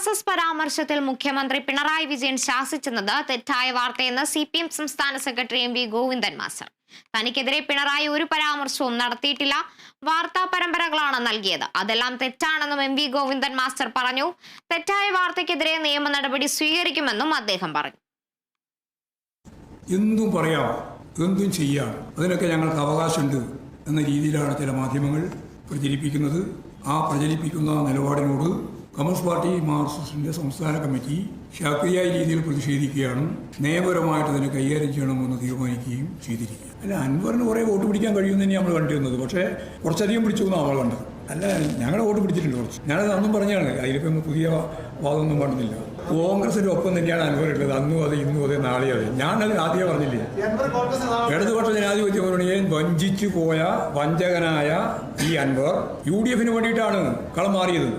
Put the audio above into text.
S S പരാമർശത്തിൽ മുഖ്യമന്ത്രി പിണറായി വിജയൻ ശാസിച്ചെന്നത് തെറ്റായ വാർത്തയെന്ന് സി പി എം സംസ്ഥാന secretary M V Govindan master. തനിക്കെതിരെ പിണറായി ഒരു പരാമർശവും നടത്തിയിട്ടില്ല. വാർത്താ പരമ്പരകളാണ് നൽകിയത്. അതെല്ലാം തെറ്റാണെന്നും എം വി ഗോവിന്ദൻ മാസ്റ്റർ പറഞ്ഞു. തെറ്റായ വാർത്തയ്ക്കെതിരെ നിയമ നടപടി സ്വീകരിക്കുമെന്നും അദ്ദേഹം പറഞ്ഞു. എന്തും പറയാം. എന്തും ചെയ്യാം. അതിനൊക്കെ ഞങ്ങൾക്ക് അവകാശമുണ്ട് എന്ന രീതിയിലാണ് ചില മാധ്യമങ്ങൾ പ്രചരിപ്പിക്കുന്നത്. ആ പ്രചരിപ്പിക്കുന്ന നിലപാടിനോട് കമ്മ്യൂണിസ്റ്റ് പാർട്ടി മാർക്സിസ്റ്റിന്റെ സംസ്ഥാന കമ്മിറ്റി ശാക്രിയായ രീതിയിൽ പ്രതിഷേധിക്കുകയാണ്. നിയമപരമായിട്ട് തന്നെ കൈകാര്യം ചെയ്യണമെന്ന് തീരുമാനിക്കുകയും ചെയ്തിരിക്കുക അല്ല അൻവറിന് കുറേ വോട്ട് പിടിക്കാൻ കഴിയുമെന്ന് തന്നെ നമ്മൾ കണ്ടിരുന്നത് പക്ഷേ കുറച്ചധികം പിടിച്ചു എന്നാണ് നമ്മൾ കണ്ടത് അല്ല ഞങ്ങളുടെ വോട്ട് പിടിച്ചിട്ടുണ്ട് കുറച്ച്. ഞാനത് അന്നും പറഞ്ഞാണ് അതിലിപ്പം പുതിയ വാദമൊന്നും പറഞ്ഞില്ല. കോൺഗ്രസിന്റെ ഒപ്പം തന്നെയാണ് അൻവർ ഉള്ളത്. അന്നും അത് ഇന്നും അതെ നാളെ അതെ. ആദ്യമേ പറഞ്ഞില്ലേ? ഇടതുപക്ഷ ജനാധിപത്യ മുന്നണിയെ വഞ്ചിച്ചു പോയ വഞ്ചകനായ ഈ അൻവർ യു ഡി എഫിന് വേണ്ടിയിട്ടാണ് കളം മാറിയത്.